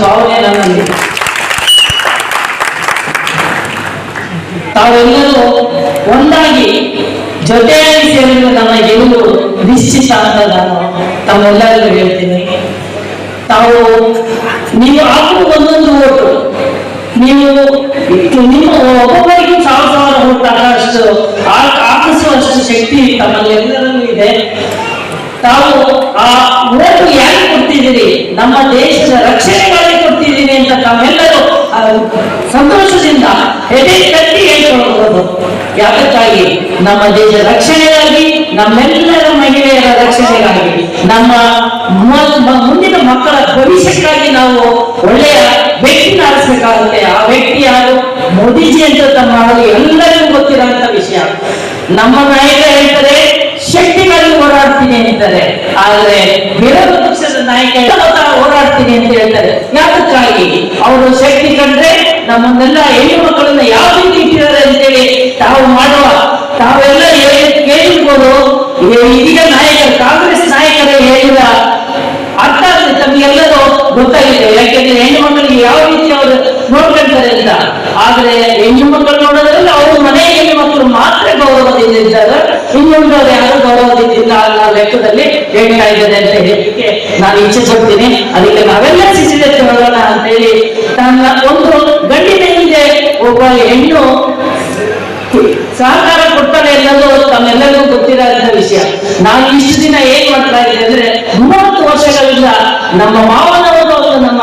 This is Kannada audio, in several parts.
ಭಾವನೆ ನನ್ನಲ್ಲಿ ತಾವೆಲ್ಲರೂ ಒಂದಾಗಿ ಜೊತೆಯಾಗಿ ಸೇರಿದ ನನ್ನ ಗೆಲುವು ನಿಶ್ಚಿತ ಅಂತ ನಾನು ತಮ್ಮೆಲ್ಲರಿಗೂ ಹೇಳ್ತೀನಿ. ತಾವು ನೀವು ಹಾಕುವ ಒಂದೊಂದು ಓಟು, ನೀವು ನಿಮ್ಮ ಒಬ್ಬೊಬ್ಬರಿಗೂ ಸಾವಿರ ಸಾವಿರ ಓಟ್ ಹಾಕುವಷ್ಟು ಹಾಕ್- ಹಾಕಿಸುವಷ್ಟು ಶಕ್ತಿ ತಮ್ಮಲ್ಲೆಲ್ಲರಲ್ಲೂ ಇದೆ. ತಾವು ಆ ಓಟು ಯಾಕೆ ಕೊಡ್ತಿದ್ದೀರಿ? ನಮ್ಮ ದೇಶದ ರಕ್ಷಣೆಗಾಗಿ ಕೊಡ್ತಿದ್ದೀರಿ ಅಂತ ತಾವೆಲ್ಲರೂ ಸಂತೋಷದಿಂದ ಹೆದೆ ಕಟ್ಟಿ ಹೇಳ್ಕೊಳ್ಬಹುದು ಯಾಕಕ್ಕಾಗಿ? ನಮ್ಮ ದೇಶ ರಕ್ಷಣೆಗಾಗಿ, ನಮ್ಮೆಲ್ಲರ ಮಹಿಳೆಯರ ರಕ್ಷಣೆಗಾಗಿ, ನಮ್ಮ ಮುಂದಿನ ಮಕ್ಕಳ ಭವಿಷ್ಯಕ್ಕಾಗಿ ನಾವು ಒಳ್ಳೆಯ ವ್ಯಕ್ತಿನ ಆರಿಸಬೇಕಾಗುತ್ತೆ ಆ ವ್ಯಕ್ತಿ ಯಾರು? ಮೋದಿಜಿ ಅಂತ ತಮ್ಮ ಎಲ್ಲರಿಗೂ ಗೊತ್ತಿರುವಂತ ವಿಷಯ. ನಮ್ಮ ನಾಯಕ ಹೇಳ್ತಾರೆ ಶಕ್ತಿಗಾಗಿ ಹೋರಾಡ್ತೀನಿ ಅಂತಾರೆ ಆದ್ರೆ ವಿರೋಧ ಪಕ್ಷದ ನಾಯಕ ಹೋರಾಡ್ತೀನಿ ಅಂತ ಹೇಳ್ತಾರೆ? ಯಾತಕ್ಕಾಗಿ? ಅವರು ಶಕ್ತಿ ಕಂಡ್ರೆ ನಮ್ಮನ್ನೆಲ್ಲ ಹೆಣ್ಣು ಮಕ್ಕಳನ್ನ ಯಾವ ರೀತಿ ಇಟ್ಟಿದ್ದಾರೆ ಅಂತೇಳಿ ತಾವು ಮಾಡುವ ತಾವೆಲ್ಲ ಕೇಳಿರ್ಬೋದು. ಇದೀಗ ನಾಯಕರು, ಕಾಂಗ್ರೆಸ್ ನಾಯಕರೇ ಹೇಳಿದ ಅರ್ಥ ತಮಗೆಲ್ಲರೂ ಗೊತ್ತಾಗಿದೆ. ಯಾಕೆಂದ್ರೆ ಹೆಣ್ಣು ಮಕ್ಕಳಿಗೆ ಯಾವ ರೀತಿ ಅವರು ನೋಡ್ಕೊಳ್ತಾರೆ ಅಂತ. ಆದ್ರೆ ಹೆಣ್ಣು ಮಕ್ಕಳು ನೋಡೋದ್ರಲ್ಲಿ ಅವರು ಮನೆ ಹೆಣ್ಣು ಮಕ್ಕಳು ಮಾತ್ರ ಇನ್ನೊಂದವರು ಯಾರು ಗೌರವದಿಂದ ಲೆಕ್ಕದಲ್ಲಿ ಹೇಳ್ತಾ ಇದ್ದಾರೆ ಅಂತ ಹೇಳಲಿಕ್ಕೆ ನಾನು ಇಚ್ಛೆ ಅದಕ್ಕೆ ನಾವೆಲ್ಲ ಸಿಸಿದೆ ಹೋಗೋಣ ಅಂತ ಹೇಳಿ ತನ್ನ ಒಂದು ಗಂಡಿನ ಹಿಂದೆ ಒಬ್ಬ ಹೆಣ್ಣು ಸಹಕಾರ ಕೊಡ್ತಾರೆ ಎಲ್ಲರೂ ತಮ್ಮೆಲ್ಲರಿಗೂ ಗೊತ್ತಿರೋಂಥ ವಿಷಯ. ನಾನು ಇಷ್ಟು ದಿನ ಏನ್ ಮಾಡ್ತಾ ಇದ್ದೆ ಅಂದ್ರೆ ಮೂವತ್ತು ವರ್ಷಗಳಿಂದ ನಮ್ಮ ಮಾವನವರು ನಮ್ಮ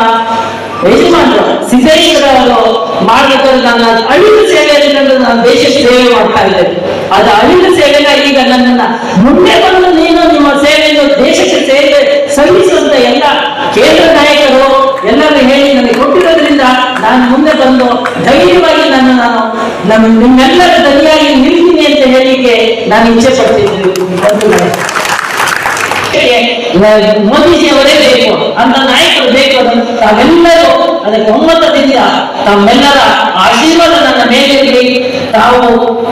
ಯಜಮಾನರು ಸಿದ್ದೇಶ್ವರ ಅವರು ಮಾಡ್ಬೇಕಾದ್ರೆ ನನ್ನ ಅಳಿಲು ಸೇವೆಯಲ್ಲಿ ಅಂತಂದ್ರೆ ನಾನು ದೇಶಕ್ಕೆ ಸೇವೆ ಮಾಡ್ತಾ ಇದ್ದೇನೆ ಅದು ಅಳಿಲು ಸೇವೆನ ಈಗ ನನ್ನನ್ನ ಮುಂದೆ ಬಂದು ನೀನು ನಿಮ್ಮ ಸೇವೆಯನ್ನು ದೇಶಕ್ಕೆ ಸೇವೆ ಸಲ್ಲಿಸುವಂತ ಎಲ್ಲ ಕೇಂದ್ರ ನಾಯಕರು ಎಲ್ಲರೂ ಹೇಳಿ ನನಗೆ ಕೊಟ್ಟಿರೋದ್ರಿಂದ ನಾನು ಮುಂದೆ ಬಂದು ಧೈರ್ಯವಾಗಿ ನನ್ನ ನಾನು ನಮ್ಮ ನಿಮ್ಮೆಲ್ಲರ ಧನಿಯಾಗಿ ನಿಲ್ತೀನಿ ಅಂತ ಹೇಳಿಕೆ ನಾನು ಇಚ್ಛೆ ಪಡ್ತಿದ್ದೀನಿ ಬಂಧುಗಳೇ. ಮೋದಿಜಿ ಅವರೇ ಬೇಕು, ಅಂತ ನಾಯಕರು ಬೇಕು ತಾವೆಲ್ಲರೂ ಅದಕ್ಕೆ ಒಮ್ಮತದಿಂದ ತಮ್ಮೆಲ್ಲರ ಆಶೀರ್ವಾದ ನನ್ನ ಮೇಲಿರಲಿ ತಾವು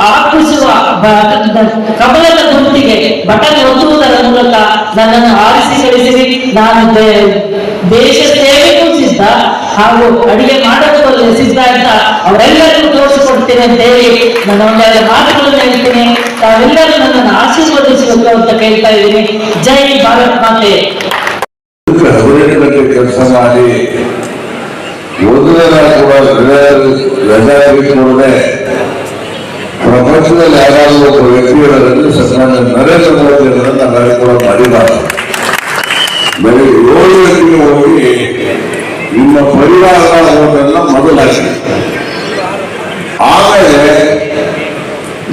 ಆಕರ್ಷಿಸುವ ಕಮಲದ ಗುಂಪಿಗೆ ಬಟನ್ ಒತ್ತುವುದರ ಮೂಲಕ ನನ್ನನ್ನು ಆರಿಸಿ ಕಳಿಸಿರಿ ನಾನು ದೇಶ ಸೇವೆಗೂ ಸಿದ್ಧ ಹಾಗೂ ಅಡಿಗೆ ಮಾಡೋದಕ್ಕೆ ಸಿದ್ಧ ಅಂತ ಅವರೆಲ್ಲರಿಗೂ ತೋರಿಸಿಕೊಡ್ತೀನಿ ಅಂತ ಹೇಳಿ ನನ್ನ ಒಂದೆರಡು ಮಾತುಗಳನ್ನು ಹೇಳ್ತೀನಿ. ತಾವೆಲ್ಲರೂ ನನ್ನನ್ನು ಆಶೀರ್ವದಿಸಬೇಕು ಅಂತ ಕೇಳ್ತಾ ಇದ್ದೀನಿ. ಜೈ ಭಾರತ್ ಮಾತೆ. ಕೆಲಸ ಮಾಡಿ ಒಂದು ದಿನ ಕೂಡ ರಜಾ ನೋಡದೆ ಪ್ರಪಂಚದಲ್ಲಿ ಯಾರಾದ್ರೂ ಒಬ್ಬ ವ್ಯಕ್ತಿಗಳಲ್ಲಿ ಸನ್ಮಾನ್ಯ ನರೇಂದ್ರ ಮೋದಿ ಅವರನ್ನು ನಾವೆಲ್ಲ ಮಾಡಿದ್ದಾರೆ ಬೆಳಿಗ್ಗೆ ಏಳು ಗಂಟೆಗೆ ಹೋಗಿ ನಿಮ್ಮ ಪರಿವಾರ ಹೋದೆಲ್ಲ ಮೊದಲಾಗಿ ಆಮೇಲೆ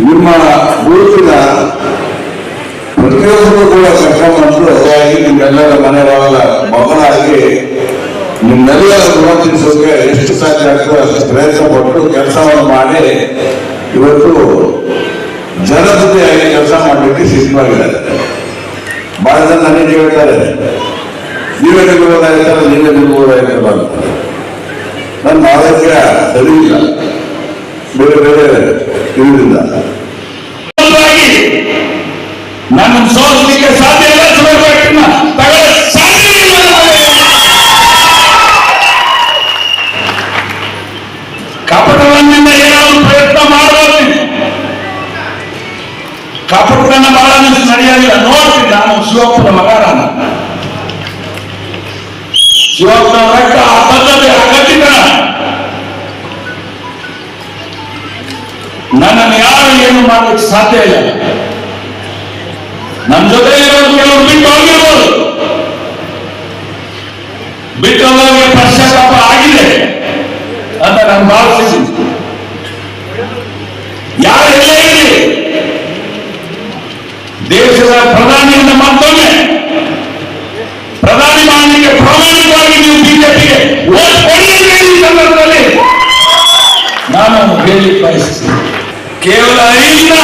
ನಿಮ್ಮ ಗುರುತಿನ ಪ್ರತಿಯೊಬ್ಬರು ಕೂಡ ಕಷ್ಟಪಟ್ಟು ಹಾಗಾಗಿ ನಿಮ್ಮೆಲ್ಲರ ಮನೆಯವರೆಲ್ಲ ಮಗನಾಗಿ ನಿಮ್ಮೆಲ್ಲರ ಗುಣತಿಸೋಕೆ ಎಷ್ಟು ಸಾಧ್ಯ ಆಗ್ತದೆ ಅಷ್ಟು ಪ್ರಯತ್ನ ಪಟ್ಟು ಕೆಲಸವನ್ನು ಮಾಡಿ ಇವತ್ತು ಜನಪ್ರತಿಯಾಗಿ ಕೆಲಸ ಮಾಡಲಿಕ್ಕೆ ಸಿದ್ಧವಾಗಿದ್ದಾರೆ ಬಹಳ ಜನ ನನಗೆ ಹೇಳ್ತಾರೆ ನೀವೇ ನಿಲ್ಬೋದಾಗಿರ್ತಾರೆ ನೀವೇ ನಿಲ್ಬೋದಾಗಿರ್ಬಾರ್ದು ನನ್ನ ಆರೋಗ್ಯ ಸರಿ ಇಲ್ಲ. ಬೇರೆ ಬೇರೆ ಇದರಿಂದ ನನ್ನ ಸೋಲಿಕ್ಕೆ ಸಾಧ್ಯ ಇಲ್ಲ ಸುಲಭನ ತಗೊಳ್ಳ ಸಾಧ್ಯ ಇಲ್ಲ. ಕಪಟವನ್ನಿಂದ ಏನಾದರೂ ಪ್ರಯತ್ನ ಮಾಡಬಾರ್ದು ಕಪಟವನ್ನ ಮಾಡಲು ನಡೆಯಲಿಲ್ಲ ನೋಡ್ತೀನಿ ನಾನು ಶಿವಪ್ಪನ ಮಗ ನಾನು ಶಿವಪ್ಪನ ರಕ್ತ ಆ ಬದ್ಧತೆ ಅಗತ್ಯನ ನನ್ನನ್ನು ಯಾರು ಏನು ಮಾಡಲಿಕ್ಕೆ ಸಾಧ್ಯ ಇಲ್ಲ. ನಮ್ಮ ಜೊತೆ ಇರೋರು ಕೆಲವರು ಬಿಟ್ಟು ಹೋಗಿರ್ಬೋದು. ಬಿಟ್ಟು ಹೋಗೋರಿಗೆ ಪಶ್ಚಾತ್ತಾಪ ಆಗಿದೆ ಅಂತ ನಾನು ಭಾವಿಸಿದ್ದೀನಿ ಯಾರು ಎಲ್ಲೇ ಇರಲಿ? ದೇಶದ ಪ್ರಧಾನಿಯಿಂದ ಮತ್ತೊಮ್ಮೆ. ಪ್ರಧಾನಿ ಮಾಡಲಿಕ್ಕೆ ಪ್ರಾಮಾಣಿಕವಾಗಿ ನೀವು ಬಿಜೆಪಿಗೆ ಓಟ್ ಕೊಡಿ ಅಂತ ಹೇಳಿ ಈ ಸಂದರ್ಭದಲ್ಲಿ ನಾನು ಹೇಳಿ ಬಯಸ್ತೀನಿ ಕೇವಲ ಅಹಿಂದ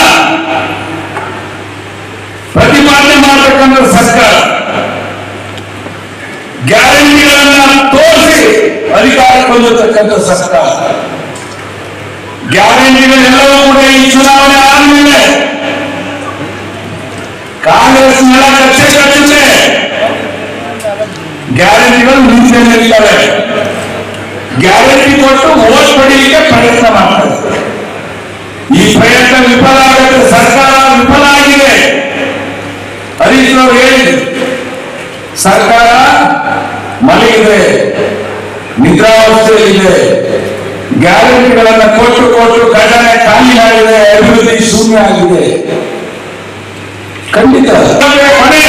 ಪ್ರತಿಪಾದನೆ ಮಾಡತಕ್ಕಂಥ ಸರ್ಕಾರ. ಗ್ಯಾರಂಟಿಗಳನ್ನ ತೋರಿಸಿ ಅಧಿಕಾರಕ್ಕೆ ಬಂದಿರತಕ್ಕಂಥ ಸರ್ಕಾರ. ಗ್ಯಾರಂಟಿಗಳೆಲ್ಲವೂ ಕೂಡ ಈ ಚುನಾವಣೆ ಆದಮೇಲೆ ಕಾಂಗ್ರೆಸ್ ನೆಲ ಕಚ್ಚೆ ಕಚ್ಚುತ್ತೆ. ಗ್ಯಾರಂಟಿಗಳು ನಿಂತಿರ್ತವೆ ಗ್ಯಾರಂಟಿ ಕೊಟ್ಟು ಓಟ್ ಪಡೀಲಿಕ್ಕೆ ಪ್ರಯತ್ನ ಮಾಡ್ತಾರೆ. ಈ ಪ್ರಯತ್ನ ವಿಫಲ ಆಗುತ್ತೆ ಸರ್ಕಾರ ವಿಫಲ ಆಗಿದೆ. ಹರೀಶ್ ಅವರು ಹೇಳಿದ್ರು, ಸರ್ಕಾರ ಮಲಗಿದೆ, ನಿದ್ರಾವಸ್ಥೆಯಲ್ಲಿದೆ. ಗ್ಯಾರಂಟಿಗಳನ್ನ ಕೊಟ್ಟು ಕೊಟ್ಟು ಖಜಾನೆ ಖಾಲಿ ಆಗಿದೆ ಅಭಿವೃದ್ಧಿ ಶೂನ್ಯ ಆಗಿದೆ. ಖಂಡಿತ ಕೊನೆ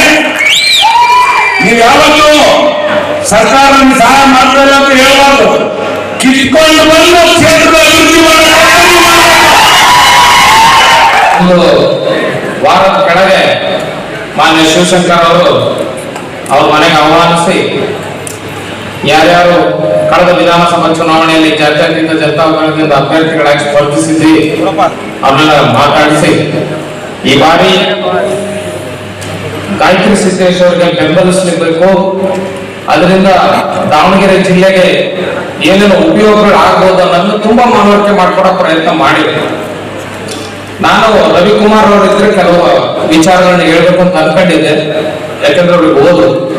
ನೀವು ಯಾವತ್ತೂ ಸರ್ಕಾರ ಸಹಾಯ ಮಾಡ್ತಾರೆ ಅಂತ ಹೇಳಬಾರ್ದು. ಕಿತ್ಕೊಂಡು ಬಂದು ಕ್ಷೇತ್ರದ ಅಭಿವೃದ್ಧಿ ಮಾಡಬೇಕು. ಒಂದು ವಾರದ ಕೆಳಗೆ ಮಾನ್ಯ ಶಿವಶಂಕರ್ ಅವರು ಅವ್ರ ಮನೆಗೆ ಆಹ್ವಾನಿಸಿ, ಯಾರ್ಯಾರು ಕಳೆದ ವಿಧಾನಸಭಾ ಚುನಾವಣೆಯಲ್ಲಿ ಜಾತ್ಯತೀತ ಜನತಾ ದಳದಿಂದ ಅಭ್ಯರ್ಥಿಗಳಾಗಿ ಸ್ಪರ್ಧಿಸಿದ್ರಿ ಅವನ್ನೆಲ್ಲ ಮಾತಾಡಿಸಿ, ಈ ಬಾರಿ ಗಾಯತ್ರಿ ಸಿದ್ದೇಶ್ವರಿಗೆ ಬೆಂಬಲಿಸಲಿಬೇಕು. ಅದರಿಂದ ದಾವಣಗೆರೆ ಜಿಲ್ಲೆಗೆ ಏನೇನು ಉಪಯೋಗಗಳು ಆಗ್ಬೋದು ಅನ್ನೋದನ್ನ ತುಂಬಾ ಮನವರಿಕೆ ಮಾಡ್ಕೊಡೋ ಪ್ರಯತ್ನ ಮಾಡಿದ್ರು ನಾನು ರವಿಕುಮಾರ್ ಅವರು ಇದ್ರೆ ಕೆಲವು ವಿಚಾರಗಳನ್ನ ಹೇಳ್ಬೇಕು ಅಂತ ಅನ್ಕೊಂಡಿದ್ದೆ. ಯಾಕಂದ್ರೆ ಅವ್ರಿಗೆ ಓದು.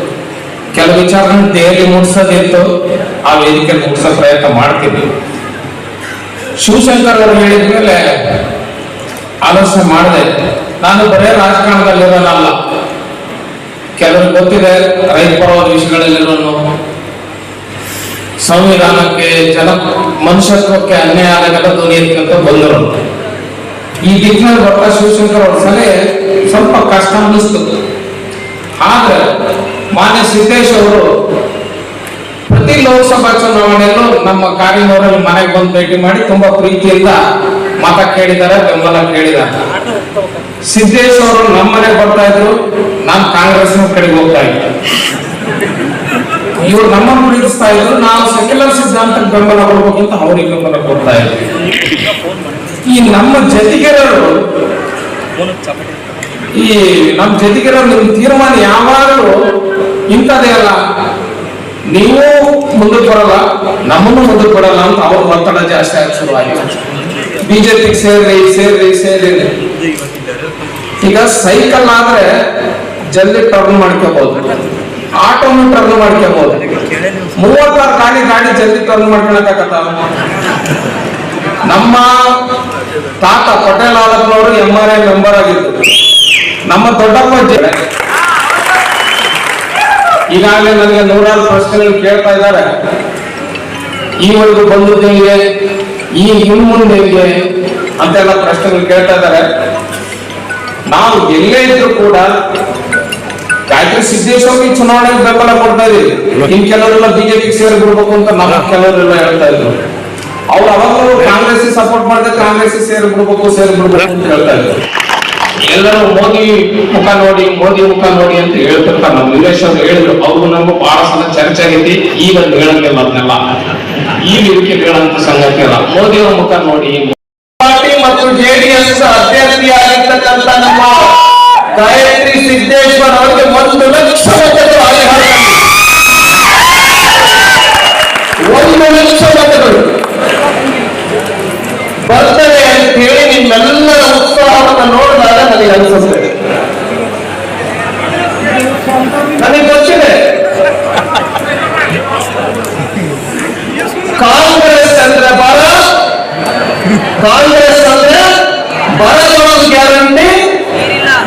ಕೆಲವು ವಿಚಾರಗಳನ್ನ ದೇಹಲಿ ಮುಟ್ಸೋದಿತ್ತು ಆ ವೇದಿಕೆ ಮುಟ್ಸೋ ಪ್ರಯತ್ನ ಮಾಡ್ತೀವಿ ಶಿವಶಂಕರ್ ಅವರು ಹೇಳಿದ ಮೇಲೆ ಆಲೋಚನೆ ಮಾಡಿದೆ. ನಾನು ಬರೇ ರಾಜಕಾರಣದಲ್ಲಿರೋನಲ್ಲ. ಕೆಲವ್ರಿಗೆ ಗೊತ್ತಿದೆ, ರೈತ ಪರವಾದ ವಿಷಯಗಳಲ್ಲಿರೋನು. ಸಂವಿಧಾನಕ್ಕೆ, ಜನ ಮನುಷ್ಯತ್ವಕ್ಕೆ ಅನ್ಯಾಯ ಆದಾಗೆಲ್ಲ ಧ್ವನಿ ಅಂತ ಬಂದರು ಈ ದಿಕ್ಕಿನಲ್ಲಿ ಡಾಕ್ಟರ್ ಶಿವಶಂಕರ್ ಅವ್ರ ಸಲಹೆ ಸ್ವಲ್ಪ ಕಷ್ಟ ಅನ್ನಿಸ್ತು ಆದ್ರೆ ಮಾನ್ಯ ಸಿದ್ದೇಶ್ ಅವರು ಪ್ರತಿ ಲೋಕಸಭಾ ಚುನಾವಣೆಯಲ್ಲೂ ನಮ್ಮ ಕಾರಿನವರಲ್ಲಿ ಮನೆಗೆ ಬಂದು ಭೇಟಿ ಮಾಡಿ ತುಂಬಾ ಪ್ರೀತಿಯಿಂದ ಮತ ಕೇಳಿದ್ದಾರೆ, ಬೆಂಬಲ ಕೇಳಿದ್ದಾರೆ. ಸಿದ್ದೇಶ್ ಅವರು ನಮ್ಮ ಮನೆಗೆ ಬರ್ತಾ ಇದ್ರು, ನಾನು ಕಾಂಗ್ರೆಸ್ನ ಕಡೆಗೆ ಹೋಗ್ತಾ ಇದ್ದೆ. ಇವ್ರು ನಮ್ಮನ್ನು ಪ್ರೀತಿಸ್ತಾ ಇದ್ರು, ನಾವು ಸೆಕ್ಯುಲರ್ ಸಿದ್ಧಾಂತಕ್ಕೆ ಬೆಂಬಲ ಕೊಡ್ಬೇಕಂತ ಅವ್ರಿಗೆ ಬೆಂಬಲ ಕೊಡ್ತಾ ಇದ್ವಿ ಈ ನಮ್ಮ ಜೊತೆಗೆರರು ಈ ನಮ್ಮ ಜೊತೆಗೆರರು ನಿಮ್ಮ ತೀರ್ಮಾನ ಯಾವಾಗಲೂ ಇಂಥದೇ ಅಲ್ಲ. ನೀವು ಮುಂದಕ್ಕೆ ಬರಲ್ಲ, ನಮ್ಮನ್ನು ಮುಂದಕ್ಕೆ ಬರಲ್ಲ ಅಂತ ಅವ್ರ ಒತ್ತಡ ಜಾಸ್ತಿ ಆಗಿ ಶುರುವಾಗಿದೆ. ಬಿಜೆಪಿಗೆ ಸೇರಿ ಸೇರಿ ಸೇರಿ ಈಗ ಸೈಕಲ್ ಆದ್ರೆ ಜಲ್ದಿ ಟರ್ನ್ ಮಾಡ್ಕೋಬಹುದು ಆಟೋನು ಟರ್ನ್ ಮಾಡ್ಕೋಬಹುದು ಮೂವತ್ತಾರು ಗಾಡಿ ಗಾಡಿ ಜಲ್ದಿ ಟರ್ನ್ ಮಾಡ್ಕೊಳಕ್ಕಾಗತ್ತ? ನಮ್ಮ ತಾತ ಪಟೇಲ್ ಆಲಪ್ಪನವರು ಎಂ ಆರ್ ಐ ಮೆಂಬರ್ ಆಗಿದ್ದರು ನಮ್ಮ ದೊಡ್ಡಪ್ಪ ಈಗಾಗಲೇ ನನಗೆ ನೂರಾರು ಪ್ರಶ್ನೆಗಳು ಕೇಳ್ತಾ ಇದ್ದಾರೆ. ಈವರೆಗೂ ಬಂದದ್ದು ಹೆಂಗೆ ಈ ಇನ್ನು ಮುಂದೆ ಹೆಂಗೆ ಅಂತೆಲ್ಲ ಪ್ರಶ್ನೆಗಳು ಕೇಳ್ತಾ ಇದ್ದಾರೆ. ನಾವು ಎಲ್ಲೇ ಇದ್ರು ಕೂಡ ಗಾಯತ್ರಿ ಸಿದ್ದೇಶ್ವರಿ ಚುನಾವಣೆಗೆ ಬೆಂಬಲ ಕೊಡ್ತಾ ಇದ್ದೀವಿ ಇನ್ ಕೆಲವರೆಲ್ಲ ಬಿಜೆಪಿ ಸೇರಿ ಬಿಡ್ಬೇಕು ಅಂತ ನಮ್ಮ ಕೆಲವರೆಲ್ಲ ಹೇಳ್ತಾ ಇದ್ರು. ಅವ್ರು ಅವಾಗಲೂ ಕಾಂಗ್ರೆಸ್ ಸಪೋರ್ಟ್ ಮಾಡಿದ್ರೆ ಕಾಂಗ್ರೆಸ್ ಸೇರಿ ಬಿಡ್ಬೇಕು ಸೇರಿ ಬಿಡ್ಬೇಕು ಅಂತ ಹೇಳ್ತಾ ಇದ್ರು. ಎಲ್ಲರೂ ಮೋದಿ ಮುಖ ನೋಡಿ ಮೋದಿ ಮುಖ ನೋಡಿ ಅಂತ ಹೇಳ್ತಿರ್ತಾರೆ. ನಮ್ಮ ಅವ್ರು ಹೇಳಿದ್ರು ಅವ್ರು ನಮ್ಮ ಬಹಳ ಸಲ ಚರ್ಚೆ ಆಗೈತಿ ಈಗ ಹೇಳಂಗಿಲ್ಲ ಅದನ್ನೆಲ್ಲ. ಈ ಇದಕ್ಕೆ ಹೇಳಂತ ಸಂಗತಿ ಅಲ್ಲ. ಮೋದಿ ಅವ್ರ ಮುಖ ನೋಡಿ ಪಾರ್ಟಿ ಮತ್ತು ಜೆಡಿಎಸ್ ಅಭ್ಯರ್ಥಿಯಾಗಿರ್ತಕ್ಕಂಥ ನಮ್ಮ ಗಾಯತ್ರಿ ಸಿದ್ದೇಶ್ವರ್ ಅವರಿಗೆ ಒಂದು ನೋಡಿದಾಗ ನನಗೆ ಅನಿಸುತ್ತದೆ ನನಗೆ ಗೊತ್ತಿದೆ ಕಾಂಗ್ರೆಸ್ ಅಂದ್ರೆ ಬರ ಕಾಂಗ್ರೆಸ್ ಅಂದ್ರೆ ಬರದೊಂದು ಗ್ಯಾರಂಟಿ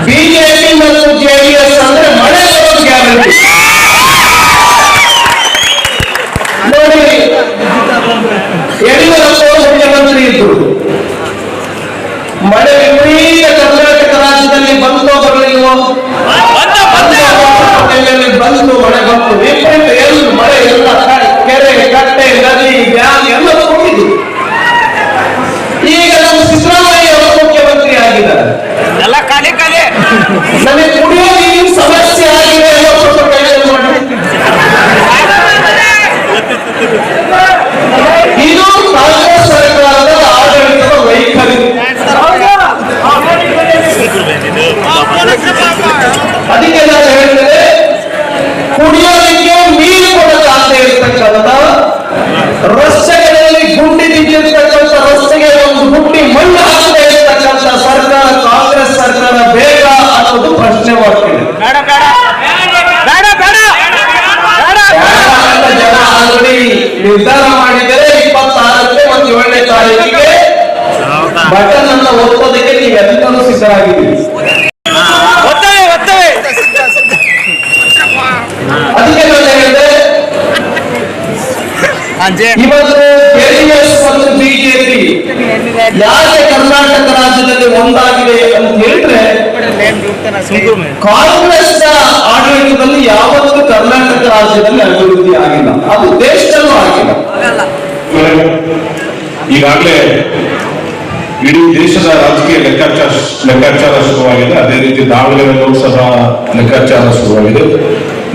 ಬಿಜೆಪಿ ಮತ್ತು ಜೆಡಿಎಸ್ ಅಂದ್ರೆ ಮಳೆ ಬರೋದು ಗ್ಯಾರಂಟಿ ನೋಡಿ ಯಡಿಯೂರಪ್ಪ ಮುಖ್ಯಮಂತ್ರಿ ಇದ್ರು ಮಳೆ ವಿಪರೀತ ಕರ್ನಾಟಕ ರಾಜ್ಯದಲ್ಲಿ ಬಂತೋ ಬರಲಿಲ್ವೋ ಟೈಮಲ್ಲಿ ಬಂತು ಮಳೆ ಬಂತು ವಿಪರೀತ ಎಲ್ಲಿ ಮಳೆ ಎಲ್ಲ ಕ- ಕೆರೆ ಕಟ್ಟೆ ನದಿ ಡ್ಯಾಮ್ ಎಲ್ಲ ತುಂಬಿದ್ದು ಈಗ ನಮ್ಮ ಸಿದ್ದರಾಮಯ್ಯ ಅವರು ಮುಖ್ಯಮಂತ್ರಿ ಆಗಿದ್ದಾರೆ ಎಲ್ಲ ಖಾಲಿ ಖಾಲಿ ನಮಗೆ ಕುಡಿಯೋ ನೀರಿನ ಸಮಸ್ಯೆ ಆಗಿದೆ ಅನ್ನೋ ಸ್ವಲ್ಪ ಕೈಯಲ್ಲಿ ಮಾಡಿ ಇದು ಕಾಂಗ್ರೆಸ್ ಸರ್ಕಾರದ ಆಡಳಿತದ ವೈಖರಿ ಅದಕ್ಕೆ ನಾನು ಹೇಳಿದರೆ ಕುಡಿಯೋದಕ್ಕೆ ನೀರು ಕೊಡಲಾಗದೆ ಇರ್ತಕ್ಕಂಥ ರಸ್ತೆಗಳಲ್ಲಿ ಗುಂಡಿ ಬಿದ್ದಿರ್ತಕ್ಕಂಥ ರಸ್ತೆಗೆ ಒಂದು ಗುಂಡಿ ಮಣ್ಣು ಹಾಕದೆ ಇರ್ತಕ್ಕಂಥ ಸರ್ಕಾರ ಕಾಂಗ್ರೆಸ್ ಸರ್ಕಾರ ಬೇಡ ಬೇಡ ನಿರ್ಧಾರ ಮಾಡಿದರೆ ಇಪ್ಪತ್ತಾರಕ್ಕೆ ಮತ್ತು ಏಳನೇ ತಾರೀಕಿಗೆ ಬಟನ್ ಅನ್ನ ಒತ್ತೋದಕ್ಕೆ ನೀವೆಲ್ಲರೂ ಸಿದ್ಧರಾಗಿದ್ದೀರಿ. ಅದಕ್ಕೆ ನಾನು ಹೇಳಿದೆ ಇವತ್ತು ಜೆಡಿಎಸ್ ಮತ್ತು ಬಿಜೆಪಿ ಯಾಕೆ ಕರ್ನಾಟಕ ರಾಜ್ಯದಲ್ಲಿ ಒಂದಾಗಿದೆ ಅಂತ ಹೇಳಿದ್ರೆ ಕಾಂಗ್ರೆಸ್ ಆಡಳಿತದಲ್ಲಿ ಯಾವತ್ತೂ ಕರ್ನಾಟಕ ರಾಜ್ಯದಲ್ಲಿ ಅಭಿವೃದ್ಧಿ ಆಗಿಲ್ಲ. ಅದು ದೇಶದಲ್ಲೂ ಆಗಿಲ್ಲ. ಈಗಾಗಲೇ ಇಡೀ ದೇಶದ ರಾಜಕೀಯ ಲೆಕ್ಕಾಚಾರ ಲೆಕ್ಕಾಚಾರ ಶುರುವಾಗಿದೆ. ಅದೇ ರೀತಿ ದಾವಣಗೆರೆ ಸಹ ಲೆಕ್ಕಾಚಾರ ಶುರುವಾಗಿದೆ.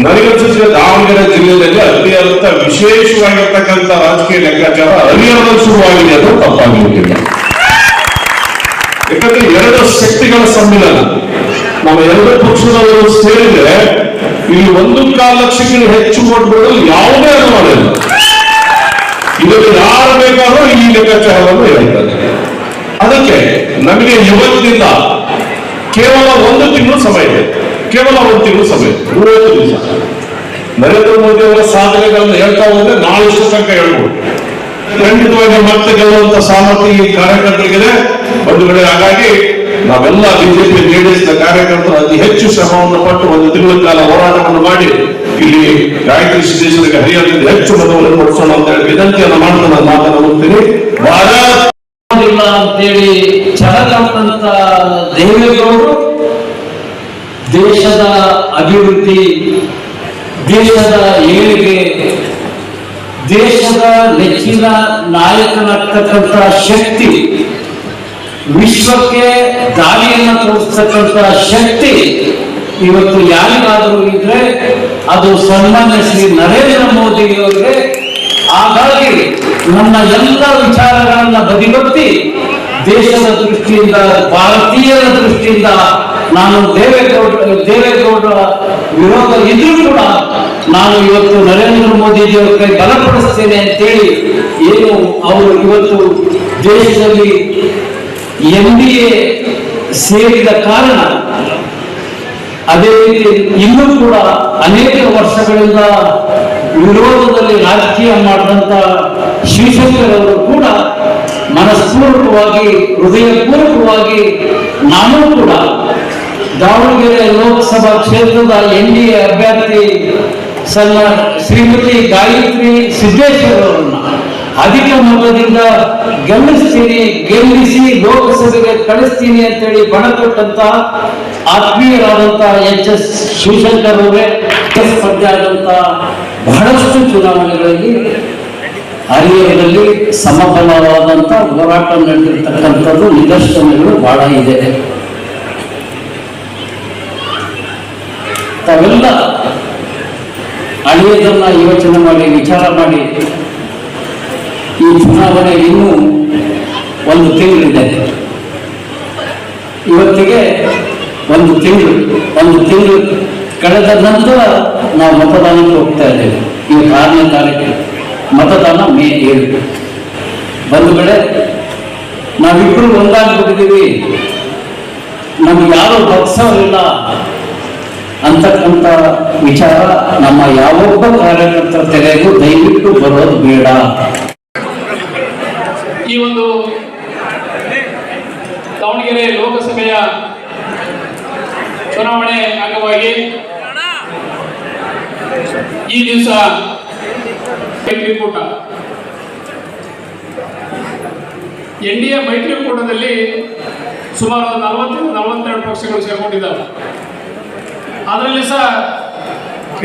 ನನಗನ್ಸುತ್ತೆ ದಾವಣಗೆರೆ ಜಿಲ್ಲೆಯಲ್ಲಿ ಅಂತ ವಿಶೇಷವಾಗಿರ್ತಕ್ಕಂಥ ರಾಜಕೀಯ ಲೆಕ್ಕಾಚಾರ ಹರಿಯಾಣದಲ್ಲಿ ಶುರುವಾಗಿದೆ ಅದು ತಪ್ಪಾಗಿರುವುದಿಲ್ಲ ಯಾಕಂದ್ರೆ ಎರಡು ಶಕ್ತಿಗಳ ಸಮ್ಮಿಲನ. ನಮ್ಮ ಎರಡು ಪಕ್ಷದವರು ಸೇರಿದ್ರೆ ಇಲ್ಲಿ ಒಂದು ಕಾಲು ಲಕ್ಷಕ್ಕಿಂತ ಹೆಚ್ಚು ಓಟ್ ಬಿಡಲು ಯಾವುದೇ ಅನುಮಾನ ಇದರಲ್ಲಿ ಯಾರು ಬೇಕಾದ್ರೂ ಈ ಲೆಕ್ಕಾಚಾರವನ್ನು ಹೇಳ್ತಾರೆ. ಅದಕ್ಕೆ ನಮಗೆ ಇವತ್ತಿನಿಂದ ಕೇವಲ ಒಂದು ತಿಂಗಳು ಸಮಯ ಇದೆ. ಕೇವಲ ಒಂದು ತಿಂಗಳು ಸಮಯ. ಮೂವತ್ತು ದಿವಸ. ನರೇಂದ್ರ ಮೋದಿ ಅವರ ಸಾಧನೆಗಳನ್ನು ಹೇಳ್ತಾ ಹೋದ್ರೆ ನಾಳಿಷ್ಟು ತನಕ ಹೇಳ್ಬೋದು. ಖಂಡಿತವಾಗಿ ಮತ್ತೆ ಗೆಲ್ಲುವಂತ ಸಾಮರ್ಥ್ಯ ಈ ಕಾರ್ಯಕರ್ತರಿಗಿದೆ. ಒಂದು ಕಡೆ ಹಾಗಾಗಿ ನಾವೆಲ್ಲ ಬಿಜೆಪಿ ನೀಡಿದ ಕಾರ್ಯಕರ್ತರು ಅತಿ ಹೆಚ್ಚು ಶ್ರಮವನ್ನು ಪಟ್ಟು ಒಂದು ತಿಂಗಳ ಕಾಲ ಹೋರಾಟವನ್ನು ಮಾಡಿ, ಇಲ್ಲಿ ಗಾಯತ್ರಿ ಸಿದ್ದೇಶ್ವರಿಗೆ ಹರಿಯಾಣದಿಂದ ಹೆಚ್ಚು ಮತವನ್ನು ಕೊಡಿಸೋಣ ಅಂತ ಹೇಳಿ ವಿನಂತಿಯನ್ನು ಮಾಡ್ತಾ ನಾನು ಭಾರತ್ ಇಲ್ಲ ಅಂತೇಳಿ ಛಲದಂತ ದೇವೇಗೌಡರು ದೇಶದ ಅಭಿವೃದ್ಧಿ, ದೇಶದ ಏಳಿಗೆ, ದೇಶದ ನೆಚ್ಚಿನ ನಾಯಕನಾಗ್ತಕ್ಕಂಥ ಶಕ್ತಿ ವಿಶ್ವಕ್ಕೆ ದಾರಿಯನ್ನು ತೋರಿಸತಕ್ಕಂತ ಶಕ್ತಿ ಇವತ್ತು ಯಾರಿಗಾದರೂ ಇದ್ರೆ ಅದು ಸನ್ಮಾನ್ಯ ಶ್ರೀ ನರೇಂದ್ರ ಮೋದಿಯವರಿಗೆ. ಹಾಗಾಗಿ ನನ್ನ ಎಲ್ಲ ವಿಚಾರಗಳನ್ನ ಬದಿಗೊತ್ತಿ ದೇಶದ ದೃಷ್ಟಿಯಿಂದ, ಭಾರತೀಯರ ದೃಷ್ಟಿಯಿಂದ ನಾನು ದೇವೇಗೌಡ ದೇವೇಗೌಡರ ವಿರೋಧ ಇದ್ರೂ ಕೂಡ ನಾನು ಇವತ್ತು ನರೇಂದ್ರ ಮೋದಿ ಕೈ ಬಲಪಡಿಸ್ತೇನೆ ಅಂತೇಳಿ ಏನು ಅವರು ಇವತ್ತು ದೇಶದಲ್ಲಿ ಎಂ ಬಿ ಎ ಸೇರಿದ ಕಾರಣ, ಅದೇ ರೀತಿ ಇನ್ನೂ ಕೂಡ ಅನೇಕ ವರ್ಷಗಳಿಂದ ವಿರೋಧದಲ್ಲಿ ರಾಜಕೀಯ ಮಾಡಿದಂತ ಶಿವಶಂಕರವರು ಕೂಡ ಮನಸ್ಪೂರ್ವಕವಾಗಿ, ಹೃದಯಪೂರ್ವಕವಾಗಿ ನಾನು ಕೂಡ ದಾವಣಗೆರೆ ಲೋಕಸಭಾ ಕ್ಷೇತ್ರದ ಎನ್ ಡಿ ಎ ಅಭ್ಯರ್ಥಿ ಸನ್ನ ಶ್ರೀಮತಿ ಗಾಯತ್ರಿ ಸಿದ್ದೇಶ್ವರ್ ಅವರನ್ನ ಅಧಿಕ ಮತದಿಂದ ಗೆಲ್ಲಿಸ್ತೀನಿ, ಗೆಲ್ಲಿಸಿ ಲೋಕಸಭೆಗೆ ಕಳಿಸ್ತೀನಿ ಅಂತೇಳಿ ಬಣ ಕೊಟ್ಟಂತ ಆತ್ಮೀಯರಾದಂತ ಎಚ್ ಎಸ್ ಶಿವಶಂಕರ್ ಅವರೇ ಸ್ಪರ್ಧೆ ಆದಂತ ಬಹಳಷ್ಟು ಚುನಾವಣೆಗಳಲ್ಲಿ ಹರಿಹರದಲ್ಲಿ ಸಮಬಲವಾದಂತ ಹೋರಾಟ ನಡೆದಿರ್ತಕ್ಕಂಥದ್ದು ನಿದರ್ಶನಗಳು ಬಹಳ ಇದೆ. ತಾವೆಲ್ಲ ಹಳೆಯದನ್ನ ಯೋಚನೆ ಮಾಡಿ, ವಿಚಾರ ಮಾಡಿ ಈ ಚುನಾವಣೆ ಇನ್ನೂ ಒಂದು ತಿಂಗಳಿದೆ. ಇವತ್ತಿಗೆ ಒಂದು ತಿಂಗಳು ಒಂದು ತಿಂಗಳು ಕಳೆದ ನಂತರ ನಾವು ಮತದಾನಕ್ಕೆ ಹೋಗ್ತಾ ಇದ್ದೇವೆ. ಈ ಆರನೇ ತಾರೀಕು ಮತದಾನ ಮೇ ಏಳು. ಒಂದು ಕಡೆ ನಾವಿಬ್ಬರು ಒಂದಾಗ್ಬಿಟ್ಟಿದ್ದೀವಿ. ನಮ್ಗೆ ಯಾರು ಬಗ್ಸೋರಿಲ್ಲ ಅಂತಕ್ಕಂಥ ವಿಚಾರ ನಮ್ಮ ಯಾವೊಬ್ಬ ಕಾರ್ಯಕರ್ತರ ತೆರೆಗೂ ದಯವಿಟ್ಟು ಬರೋದು ಬೇಡ. ಈ ಒಂದು ದಾವಣಗೆರೆ ಲೋಕಸಭೆಯ ಚುನಾವಣೆ ಅಂಗವಾಗಿ ಈ ದಿವಸ ಮೈತ್ರಿಕೂಟ. ಎನ್ ಡಿ ಎ ಮೈತ್ರಿಕೂಟದಲ್ಲಿ ಸುಮಾರು ನಲವತ್ತರಿಂದ ನಲವತ್ತೆರಡು ಪಕ್ಷಗಳು ಸೇರ್ಕೊಂಡಿದ್ದಾವೆ. ಅದರಲ್ಲಿ ಸಹ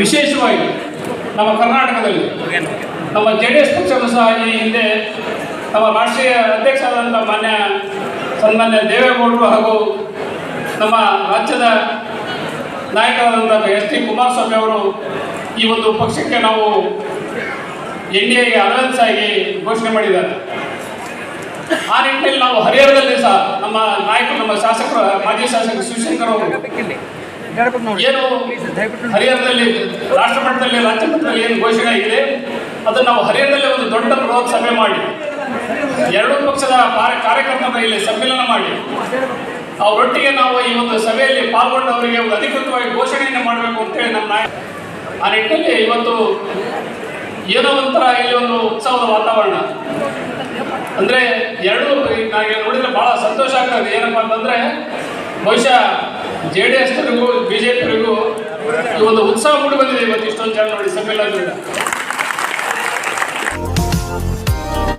ವಿಶೇಷವಾಗಿ ನಮ್ಮ ಕರ್ನಾಟಕದಲ್ಲಿ ನಮ್ಮ ಜೆ ಡಿ ಎಸ್ ಪಕ್ಷದ ಸಹ ಈ ಹಿಂದೆ ನಮ್ಮ ರಾಷ್ಟ್ರೀಯ ಅಧ್ಯಕ್ಷರಾದಂಥ ಮಾನ್ಯ ಸನ್ಮಾನ್ಯ ದೇವೇಗೌಡರು ಹಾಗೂ ನಮ್ಮ ರಾಜ್ಯದ ನಾಯಕರಾದಂಥ ಎಸ್ ಟಿ ಕುಮಾರಸ್ವಾಮಿ ಅವರು ಈ ಒಂದು ಪಕ್ಷಕ್ಕೆ ನಾವು ಎನ್ ಡಿ ಎಗೆ ಅಲಯನ್ಸ್ ಆಗಿ ಘೋಷಣೆ ಮಾಡಿದ್ದಾರೆ. ಆ ನಿಟ್ಟಿನಲ್ಲಿ ನಾವು ಹರಿಹರದಲ್ಲಿ ಸಹ ನಮ್ಮ ನಾಯಕರು, ನಮ್ಮ ಶಾಸಕರು, ಮಾಜಿ ಶಾಸಕ ಶಿವಶಂಕರ್ ಅವರು ಏನು ಹರಿಹರದಲ್ಲಿ ರಾಷ್ಟ್ರ ಮಟ್ಟದಲ್ಲಿ ರಾಜ್ಯ ಮಟ್ಟದಲ್ಲಿ ಏನು ಘೋಷಣೆ ಆಗಿದೆ, ಅದನ್ನು ನಾವು ಹರಿಹರದಲ್ಲಿ ಒಂದು ದೊಡ್ಡ ಬೃಹತ್ ಸಭೆ ಮಾಡಿ ಎರಡೂ ಪಕ್ಷದ ಕಾರ್ಯಕರ್ತರ ಇಲ್ಲಿ ಸಮ್ಮಿಲನ ಮಾಡಿ. ಅವರೊಟ್ಟಿಗೆ ನಾವು ಈ ಒಂದು ಸಭೆಯಲ್ಲಿ ಪಾಲ್ಗೊಂಡು ಅವರಿಗೆ ಒಂದು ಅಧಿಕೃತವಾಗಿ ಘೋಷಣೆಯನ್ನು ಮಾಡಬೇಕು ಅಂತೇಳಿ ನಮ್ಮ ನಾಯಕ ಆ ನಿಟ್ಟಿನಲ್ಲಿ ಇವತ್ತು ಏನೋ ಒಂಥರ ಇಲ್ಲಿ ಒಂದು ಉತ್ಸವದ ವಾತಾವರಣ. ಅಂದ್ರೆ ಎರಡು ನನಗೆ ನೋಡಿದ್ರೆ ಬಹಳ ಸಂತೋಷ ಆಗ್ತದೆ. ಏನಪ್ಪಾ ಅಂತಂದ್ರೆ ಬಹುಶಃ ಜೆ ಡಿ ಎಸ್ ಬಿ ಈ ಒಂದು ಉತ್ಸಾಹ ಮೂಡಿ ಬಂದಿದೆ ಇವತ್ತು ಇಷ್ಟೊಂದು ಜನ ನೋಡಿ ಸಮ್ಮೇಳನದಿಂದ